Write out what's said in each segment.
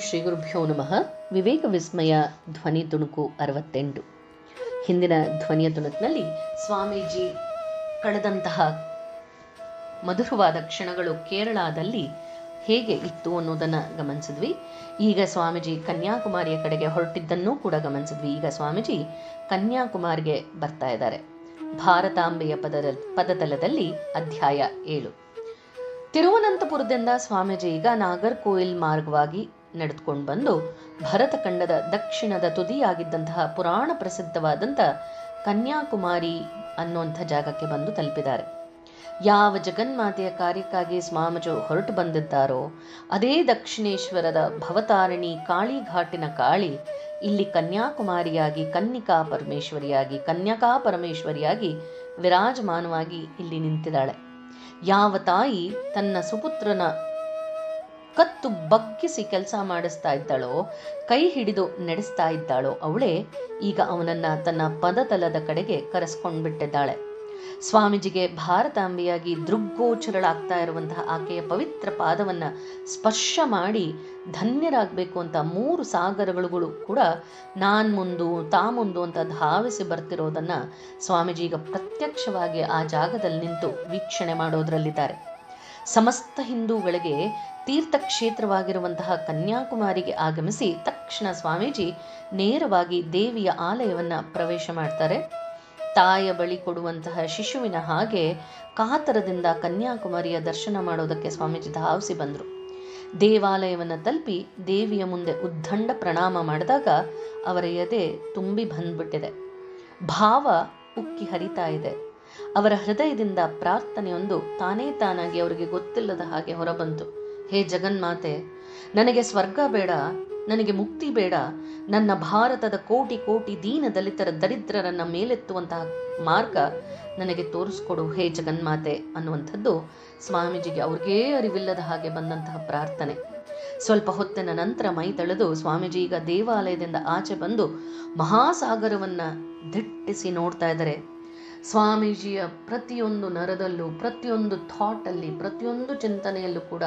ಶ್ರೀ ಗುರುಭ್ಯೋ ನಮಃ. ವಿವೇಕ ವಿಸ್ಮಯ, ಧ್ವನಿ ತುಣುಕು ಅರವತ್ತೆಂಟು. ಹಿಂದಿನ ಧ್ವನಿಯ ತುಣುಕಿನಲ್ಲಿ ಸ್ವಾಮೀಜಿ ಕಳೆದಂತಹ ಮಧುರವಾದ ಕ್ಷಣಗಳು ಕೇರಳದಲ್ಲಿ ಹೇಗೆ ಇತ್ತು ಅನ್ನೋದನ್ನು ಗಮನಿಸಿದ್ವಿ. ಈಗ ಸ್ವಾಮೀಜಿ ಕನ್ಯಾಕುಮಾರಿಯ ಕಡೆಗೆ ಹೊರಟಿದ್ದನ್ನೂ ಕೂಡ ಗಮನಿಸಿದ್ವಿ. ಈಗ ಸ್ವಾಮೀಜಿ ಕನ್ಯಾಕುಮಾರಿಗೆ ಬರ್ತಾ ಇದ್ದಾರೆ. ಭಾರತಾಂಬೆಯ ಪದದ, ಪದತಲದಲ್ಲಿ ಅಧ್ಯಾಯ ಏಳು. ತಿರುವನಂತಪುರದಿಂದ ಸ್ವಾಮೀಜಿ ಈಗ ನಾಗರ್ಕೋಯಿಲ್ ಮಾರ್ಗವಾಗಿ ನಡೆದುಕೊಂಡು ಬಂದು ಭರತಖಂಡದ ದಕ್ಷಿಣದ ತುದಿಯಾಗಿದ್ದಂತಹ ಪುರಾಣ ಪ್ರಸಿದ್ಧವಾದಂಥ ಕನ್ಯಾಕುಮಾರಿ ಅನ್ನುವಂಥ ಜಾಗಕ್ಕೆ ಬಂದು ತಲುಪಿದ್ದಾರೆ. ಯಾವ ಜಗನ್ಮಾತೆಯ ಕಾರ್ಯಕ್ಕಾಗಿ ಸ್ವಾಮಜು ಹೊರಟು ಬಂದಿದ್ದಾರೋ, ಅದೇ ದಕ್ಷಿಣೇಶ್ವರದ ಭವತಾರಿಣಿ ಕಾಳಿಘಾಟಿನ ಕಾಳಿ ಇಲ್ಲಿ ಕನ್ಯಾಕುಮಾರಿಯಾಗಿ, ಕನ್ನಿಕಾ ಪರಮೇಶ್ವರಿಯಾಗಿ, ಕನ್ಯಕಾ ಪರಮೇಶ್ವರಿಯಾಗಿ ವಿರಾಜಮಾನವಾಗಿ ಇಲ್ಲಿ ನಿಂತಿದ್ದಾಳೆ. ಯಾವ ತಾಯಿ ತನ್ನ ಸುಪುತ್ರನ ಕತ್ತು ಬಕ್ಕಿಸಿ ಕೆಲಸ ಮಾಡಿಸ್ತಾ ಇದ್ದಾಳೋ, ಕೈ ಹಿಡಿದು ನಡೆಸ್ತಾ ಇದ್ದಾಳೋ ಅವಳೇ ಈಗ ಅವನನ್ನ ತನ್ನ ಪದತಲದ ಕಡೆಗೆ ಕರೆಸ್ಕೊಂಡ್ಬಿಟ್ಟಿದ್ದಾಳೆ. ಸ್ವಾಮೀಜಿಗೆ ಭಾರತಾಂಬೆಯಾಗಿ ದೃಗ್ಗೋಚರಳಾಗ್ತಾ ಇರುವಂತಹ ಆಕೆಯ ಪವಿತ್ರ ಪಾದವನ್ನ ಸ್ಪರ್ಶ ಮಾಡಿ ಧನ್ಯರಾಗಬೇಕು ಅಂತ ಮೂರು ಸಾಗರಗಳು ಕೂಡ ನಾನ್ ಮುಂದು ತಾ ಮುಂದು ಅಂತ ಧಾವಿಸಿ ಬರ್ತಿರೋದನ್ನ ಸ್ವಾಮೀಜಿ ಈಗ ಪ್ರತ್ಯಕ್ಷವಾಗಿ ಆ ಜಾಗದಲ್ಲಿ ನಿಂತು ವೀಕ್ಷಣೆ ಮಾಡೋದ್ರಲ್ಲಿದ್ದಾರೆ. ಸಮಸ್ತ ಹಿಂದೂಗಳಿಗೆ ತೀರ್ಥಕ್ಷೇತ್ರವಾಗಿರುವಂತಹ ಕನ್ಯಾಕುಮಾರಿಗೆ ಆಗಮಿಸಿ ತಕ್ಷಣ ಸ್ವಾಮೀಜಿ ನೇರವಾಗಿ ದೇವಿಯ ಆಲಯವನ್ನ ಪ್ರವೇಶ ಮಾಡ್ತಾರೆ. ತಾಯ ಬಳಿ ಕೊಡುವಂತಹ ಶಿಶುವಿನ ಹಾಗೆ ಕಾತರದಿಂದ ಕನ್ಯಾಕುಮಾರಿಯ ದರ್ಶನ ಮಾಡೋದಕ್ಕೆ ಸ್ವಾಮೀಜಿ ಧಾವಿಸಿ ಬಂದರು. ದೇವಾಲಯವನ್ನು ತಲುಪಿ ದೇವಿಯ ಮುಂದೆ ಉದ್ದಂಡ ಪ್ರಣಾಮ ಮಾಡಿದಾಗ ಅವರ ಎದೆ ತುಂಬಿ ಬಂದ್ಬಿಟ್ಟಿದೆ. ಭಾವ ಉಕ್ಕಿ ಹರಿತಾ ಇದೆ. ಅವರ ಹೃದಯದಿಂದ ಪ್ರಾರ್ಥನೆಯೊಂದು ತಾನೇ ತಾನಾಗಿ ಅವರಿಗೆ ಗೊತ್ತಿಲ್ಲದ ಹಾಗೆ ಹೊರಬಂತು. ಹೇ ಜಗನ್ಮಾತೆ, ನನಗೆ ಸ್ವರ್ಗ ಬೇಡ, ನನಗೆ ಮುಕ್ತಿ ಬೇಡ. ನನ್ನ ಭಾರತದ ಕೋಟಿ ಕೋಟಿ ದೀನ ದಲಿತರ ದರಿದ್ರರನ್ನ ಮೇಲೆತ್ತುವಂತಹ ಮಾರ್ಗ ನನಗೆ ತೋರಿಸ್ಕೊಡು ಹೇ ಜಗನ್ಮಾತೆ ಅನ್ನುವಂಥದ್ದು ಸ್ವಾಮೀಜಿಗೆ ಅವ್ರಿಗೇ ಅರಿವಿಲ್ಲದ ಹಾಗೆ ಬಂದಂತಹ ಪ್ರಾರ್ಥನೆ. ಸ್ವಲ್ಪ ಹೊತ್ತಿನ ನಂತರ ಮೈ ತಳೆದು ಸ್ವಾಮೀಜಿ ಈಗ ದೇವಾಲಯದಿಂದ ಆಚೆ ಬಂದು ಮಹಾಸಾಗರವನ್ನ ದಿಟ್ಟಿಸಿ ನೋಡ್ತಾ ಇದ್ದಾರೆ. ಸ್ವಾಮೀಜಿಯ ಪ್ರತಿಯೊಂದು ನರದಲ್ಲೂ, ಪ್ರತಿಯೊಂದು ಥಾಟಲ್ಲಿ, ಪ್ರತಿಯೊಂದು ಚಿಂತನೆಯಲ್ಲೂ ಕೂಡ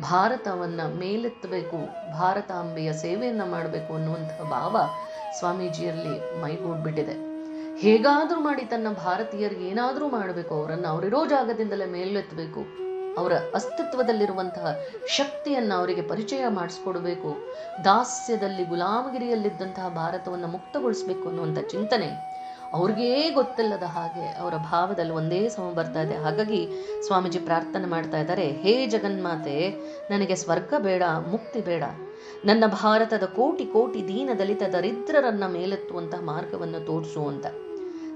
ಭಾರತವನ್ನ ಮೇಲೆತ್ತಬೇಕು, ಭಾರತಾಂಬೆಯ ಸೇವೆಯನ್ನ ಮಾಡಬೇಕು ಅನ್ನುವಂತಹ ಭಾವ ಸ್ವಾಮೀಜಿಯಲ್ಲಿ ಮೈಗೂಡ್ಬಿಟ್ಟಿದೆ. ಹೇಗಾದರೂ ಮಾಡಿ ತನ್ನ ಭಾರತೀಯರಿಗೆ ಏನಾದರೂ ಮಾಡಬೇಕು, ಅವರನ್ನು ಅವರಿರೋ ಜಾಗದಿಂದಲೇ ಮೇಲೆತ್ತಬೇಕು, ಅವರ ಅಸ್ತಿತ್ವದಲ್ಲಿರುವಂತಹ ಶಕ್ತಿಯನ್ನ ಅವರಿಗೆ ಪರಿಚಯ ಮಾಡಿಸ್ಕೊಡ್ಬೇಕು, ದಾಸ್ಯದಲ್ಲಿ, ಗುಲಾಮಗಿರಿಯಲ್ಲಿದ್ದಂತಹ ಭಾರತವನ್ನು ಮುಕ್ತಗೊಳಿಸಬೇಕು ಅನ್ನುವಂಥ ಚಿಂತನೆ ಅವ್ರಿಗೇ ಗೊತ್ತಿಲ್ಲದ ಹಾಗೆ ಅವರ ಭಾವದಲ್ಲಿ ಒಂದೇ ಸಮ ಬರ್ತಾ ಇದೆ. ಹಾಗಾಗಿ ಸ್ವಾಮೀಜಿ ಪ್ರಾರ್ಥನೆ ಮಾಡ್ತಾ ಇದ್ದಾರೆ, ಹೇ ಜಗನ್ಮಾತೆ, ನನಗೆ ಸ್ವರ್ಗ ಬೇಡ, ಮುಕ್ತಿ ಬೇಡ. ನನ್ನ ಭಾರತದ ಕೋಟಿ ಕೋಟಿ ದೀನ ದಲಿತ ದರಿದ್ರರನ್ನ ಮೇಲೆತ್ತುವಂತಹ ಮಾರ್ಗವನ್ನು ತೋರಿಸು ಅಂತ.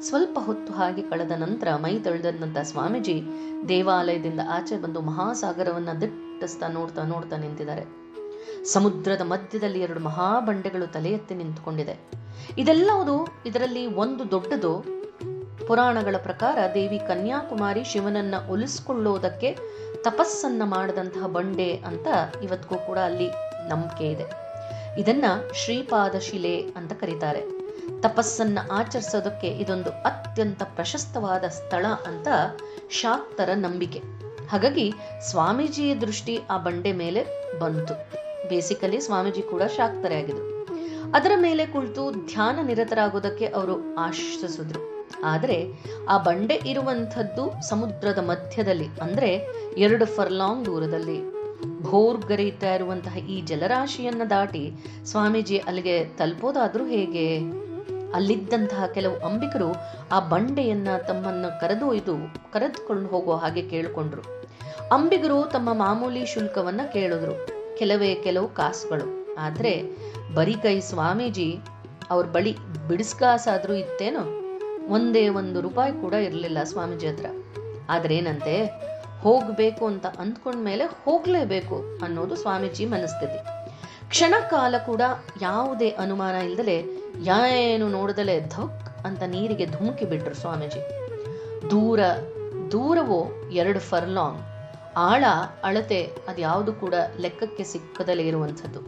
ಸ್ವಲ್ಪ ಹೊತ್ತು ಹಾಗೆ ಕಳೆದ ನಂತರ ಮೈ ತಳೆದಂತ ಸ್ವಾಮೀಜಿ ದೇವಾಲಯದಿಂದ ಆಚೆ ಬಂದು ಮಹಾಸಾಗರವನ್ನ ದಿಟ್ಟಿಸ್ತಾ ನೋಡ್ತಾ ನೋಡ್ತಾ ನಿಂತಿದ್ದಾರೆ. ಸಮುದ್ರದ ಮಧ್ಯದಲ್ಲಿ ಎರಡು ಮಹಾಬಂಡೆಗಳು ತಲೆ ಎತ್ತಿ ನಿಂತುಕೊಂಡಿದೆ. ಇದೆಲ್ಲವುದು ಇದರಲ್ಲಿ ಒಂದು ದೊಡ್ಡದು. ಪುರಾಣಗಳ ಪ್ರಕಾರ ದೇವಿ ಕನ್ಯಾಕುಮಾರಿ ಶಿವನನ್ನ ಒಲಿಸ್ಕೊಳ್ಳೋದಕ್ಕೆ ತಪಸ್ಸನ್ನ ಮಾಡದಂತಹ ಬಂಡೆ ಅಂತ ಇವತ್ತಿಗೂ ಕೂಡ ಅಲ್ಲಿ ನಂಬಿಕೆ ಇದೆ. ಇದನ್ನ ಶ್ರೀಪಾದ ಶಿಲೆ ಅಂತ ಕರೀತಾರೆ. ತಪಸ್ಸನ್ನ ಆಚರಿಸೋದಕ್ಕೆ ಇದೊಂದು ಅತ್ಯಂತ ಪ್ರಶಸ್ತವಾದ ಸ್ಥಳ ಅಂತ ಶಾಕ್ತರ ನಂಬಿಕೆ. ಹಾಗಾಗಿ ಸ್ವಾಮೀಜಿಯ ದೃಷ್ಟಿ ಆ ಬಂಡೆ ಮೇಲೆ ಬಂತು. ಬೇಸಿಕಲಿ ಸ್ವಾಮೀಜಿ ಕೂಡ ಶಾಕ್ತರೇ ಆಗಿದ್ರು. ಅದರ ಮೇಲೆ ಕುಳಿತು ಧ್ಯಾನ ನಿರತರಾಗೋದಕ್ಕೆ ಅವರು ಆಶಿಸಿದ್ರು. ಆದರೆ ಆ ಬಂಡೆ ಇರುವಂಥದ್ದು ಸಮುದ್ರದ ಮಧ್ಯದಲ್ಲಿ, ಅಂದ್ರೆ ಎರಡು ಫರ್ಲಾಂಗ್ ದೂರದಲ್ಲಿ ಭೋರ್ಗರೆಯುತ್ತಾ ಇರುವಂತಹ ಈ ಜಲರಾಶಿಯನ್ನ ದಾಟಿ ಸ್ವಾಮೀಜಿ ಅಲ್ಲಿಗೆ ತಲುಪೋದಾದ್ರೂ ಹೇಗೆ? ಅಲ್ಲಿದ್ದಂತಹ ಕೆಲವು ಅಂಬಿಕರು ಆ ಬಂಡೆಯನ್ನ ತಮ್ಮನ್ನು ಕರೆದೊಯ್ದು ಕರೆದುಕೊಂಡು ಹೋಗೋ ಹಾಗೆ ಕೇಳಿಕೊಂಡ್ರು. ಅಂಬಿಗರು ತಮ್ಮ ಮಾಮೂಲಿ ಶುಲ್ಕವನ್ನ ಕೇಳಿದ್ರು. ಕೆಲವೇ ಕೆಲವು ಕಾಸುಗಳು. ಆದ್ರೆ ಬರಿಕೈ ಸ್ವಾಮೀಜಿ ಅವ್ರ ಬಳಿ ಬಿಡಿಸ್ಕಾಸಾದರೂ ಇತ್ತೇನೋ? ಒಂದೇ ಒಂದು ರೂಪಾಯಿ ಕೂಡ ಇರಲಿಲ್ಲ ಸ್ವಾಮೀಜಿ ಹತ್ರ. ಆದ್ರೆ ಏನಂತೆ ಹೋಗಬೇಕು ಅಂತ ಅಂದ್ಕೊಂಡ್ಮೇಲೆ ಹೋಗಲೇಬೇಕು ಅನ್ನೋದು ಸ್ವಾಮೀಜಿ ಮನಸ್ಥಿತಿ. ಕ್ಷಣ ಕಾಲ ಕೂಡ ಯಾವುದೇ ಅನುಮಾನ ಇಲ್ಲದಲೆ ಏನು ನೋಡದಲೆ ಧಕ್ ಅಂತ ನೀರಿಗೆ ಧುಮುಕಿ ಬಿಟ್ರು ಸ್ವಾಮೀಜಿ. ದೂರ, ದೂರವೋ ಎರಡು ಫರ್ಲಾಂಗ್. ಆಳ ಅಳತೆ ಅದ್ಯಾವುದು ಕೂಡ ಲೆಕ್ಕಕ್ಕೆ ಸಿಕ್ಕದಲೇ ಇರುವಂಥದ್ದು.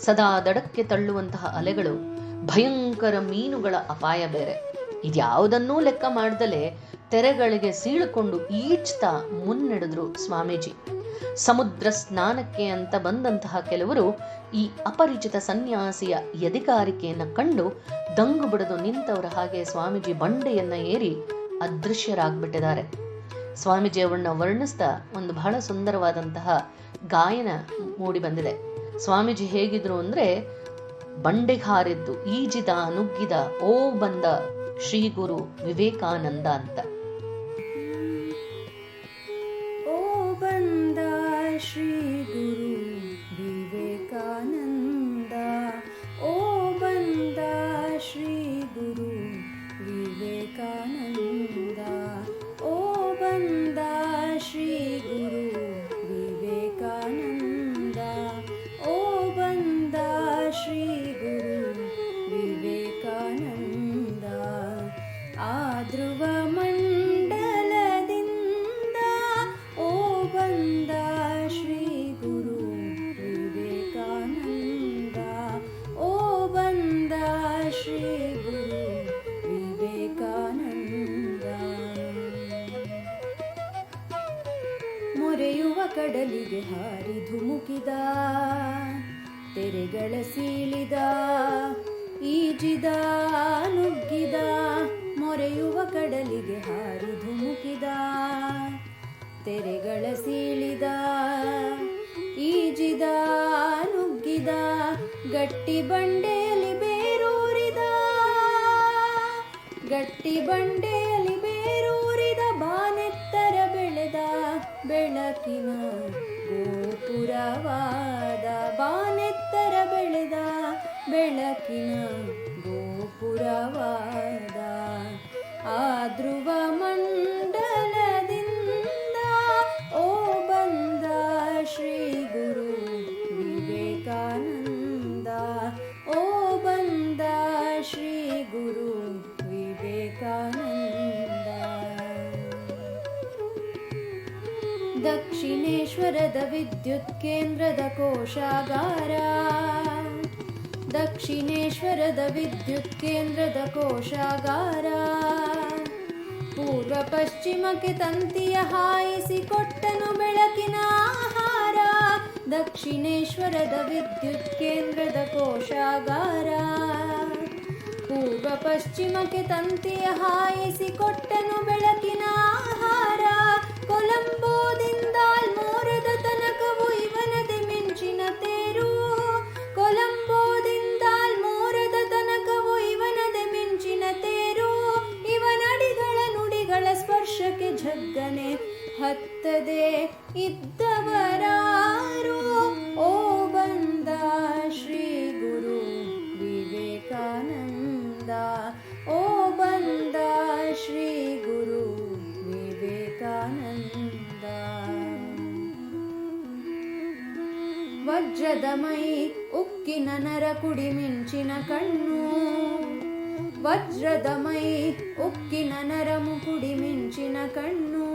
ಸದಾ ದಡಕ್ಕೆ ತಳ್ಳುವಂತಹ ಅಲೆಗಳು ಭಯಂಕರ ಮೀನುಗಳ ಅಪಾಯ ಬೇರೆ. ಇದ್ಯಾವುದನ್ನೂ ಲೆಕ್ಕ ಮಾಡ್ದಲೆ ತೆರೆಗಳಿಗೆ ಸೀಳುಕೊಂಡು ಈಚ್ತಾ ಮುನ್ನಡೆದ್ರು ಸ್ವಾಮೀಜಿ. ಸಮುದ್ರ ಸ್ನಾನಕ್ಕೆ ಅಂತ ಬಂದಂತಹ ಕೆಲವರು ಈ ಅಪರಿಚಿತ ಸನ್ಯಾಸಿಯ ಎದಿಕಾರಿಕೆಯನ್ನು ಕಂಡು ದಂಗು ಬಿಡದು ನಿಂತವರ ಹಾಗೆ ಸ್ವಾಮೀಜಿ ಬಂಡೆಯನ್ನ ಏರಿ ಅದೃಶ್ಯರಾಗ್ಬಿಟ್ಟಿದ್ದಾರೆ. ಸ್ವಾಮೀಜಿ ಅವರನ್ನ ವರ್ಣಿಸ್ತಾ ಒಂದು ಬಹಳ ಸುಂದರವಾದಂತಹ ಗಾಯನ ಮೂಡಿ ಬಂದಿದೆ. ಸ್ವಾಮೀಜಿ ಹೇಗಿದ್ರು ಅಂದ್ರೆ ಬಂಡೆಗೆ ಹಾರಿದ್ದು ಈಜಿದ ನುಗ್ಗಿದ ಓ ಬಂದ ಶ್ರೀ ಗುರು ವಿವೇಕಾನಂದ ಅಂತ. ಸೀಳಿದ ಈಜಿದ, ನುಗ್ಗಿದ, ಮೊರೆಯುವ ಕಡಲಿಗೆ ಹಾರಿ ಧುಮುಕಿದ ತೆರೆಗಳ ಸೀಳಿದ, ಈಜಿದ, ನುಗ್ಗಿದ, ಗಟ್ಟಿ ಬಂಡೆಯಲ್ಲಿ ಬೇರೂರಿದ. ಗಟ್ಟಿ ಬಂಡೆಯಲ್ಲಿ ಬೇರೂರಿದ. ಬಾನೆತ್ತರ ಬೆಳೆದ ಬೆಳಕಿನ ಗೋಪುರವಾದ ಬಾನೆತ್ತರ ಬೆಳೆದ ಬೆಳಕಿನ ಗೋಪುರವಾದ ಆ ಧ್ರುವ ದಕ್ಷಿಣೇಶ್ವರದ ವಿದ್ಯುತ್ ಕೇಂದ್ರದ ಕೋಶಾಗಾರ. ದಕ್ಷಿಣೇಶ್ವರದ ವಿದ್ಯುತ್ ಕೇಂದ್ರದ ಕೋಶಾಗಾರ. ಪೂರ್ವ ಪಶ್ಚಿಮಕ್ಕೆ ತಂತಿಯ ಹಾಯಿಸಿ ಕೊಟ್ಟನು ಬೆಳಕಿನ ಆಹಾರ. ದಕ್ಷಿಣೇಶ್ವರದ ವಿದ್ಯುತ್ ಕೇಂದ್ರದ ಕೋಶಾಗಾರ. ಪೂರ್ವ ಪಶ್ಚಿಮಕ್ಕೆ ತಂತಿಯ ಹಾಯಿಸಿ ಕೊಟ್ಟನು ಬೆಳಕಿನ ಆಹಾರ. ಕೊಲಂಬೋದಿಂದ ಹತ್ತದೆ ಇದ್ದವರಾರು. ಓ ಬಂದ ಶ್ರೀ ಗುರು ವಿವೇಕಾನಂದ. ಓ ಬಂದ ಶ್ರೀ ಗುರು ವಿವೇಕಾನಂದ. ವಜ್ರದ ಮೈ ಉಕ್ಕಿನ ನರ ಕುಡಿ ಮಿಂಚಿನ ಕಣ್ಣು. ವಜ್ರದ ಮೈ ಉಕ್ಕಿನ ನರ ಮುಕುಡಿ ಮಿಂಚಿನ ಕಣ್ಣು.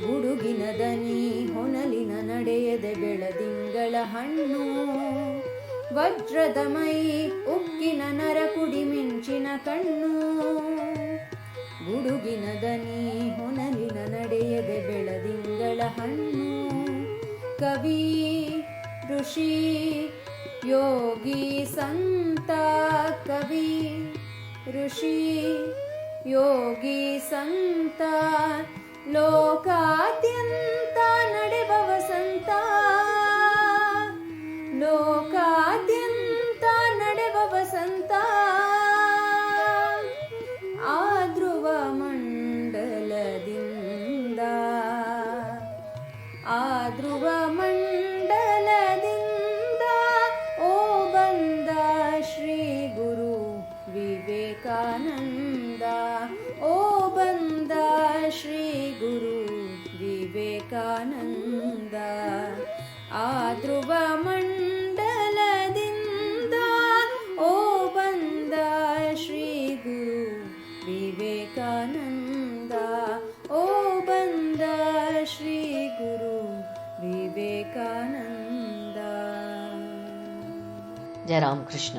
ಗುಡುಗಿನ ದನಿ ಹೊನಲಿನ ನಡೆಯದೆ ಬೆಳದಿಂಗಳ ಹಣ್ಣು. ವಜ್ರದ ಮೈ ಉಕ್ಕಿನ ನರ ಕುಡಿ ಮಿಂಚಿನ ಕಣ್ಣು. ಗುಡುಗಿನ ದನಿ ಹೊನಲಿನ ನಡೆಯದೆ ಬೆಳದಿಂಗಳ ಹಣ್ಣು. ಕವಿ, ಋಷಿ, ಯೋಗಿ, ಸಂತ, ಕವಿ, ಋಷಿ, ಯೋಗಿ, ಸಂತ ಲೋಕಾದ್ಯಂತ ನಡೆವ ವಸಂತ ಲೋಕಾದ್ಯಂತ ನಡೆವ ವಸಂತ ಆ ಧ್ರುವ ಮಂಡಲದಿಂದ. ಆ ಧ್ರುವ ಮಂಡಲದಿಂದ ಧ್ರುವ ಮಂಡಲದಿಂದ ಓ ಬಂದ ಶ್ರೀ ಗುರು ವಿವೇಕಾನಂದ ಓ ಬಂದ ಶ್ರೀ ಗುರು ವಿವೇಕಾನಂದ ಜಯ ರಾಮಕೃಷ್ಣ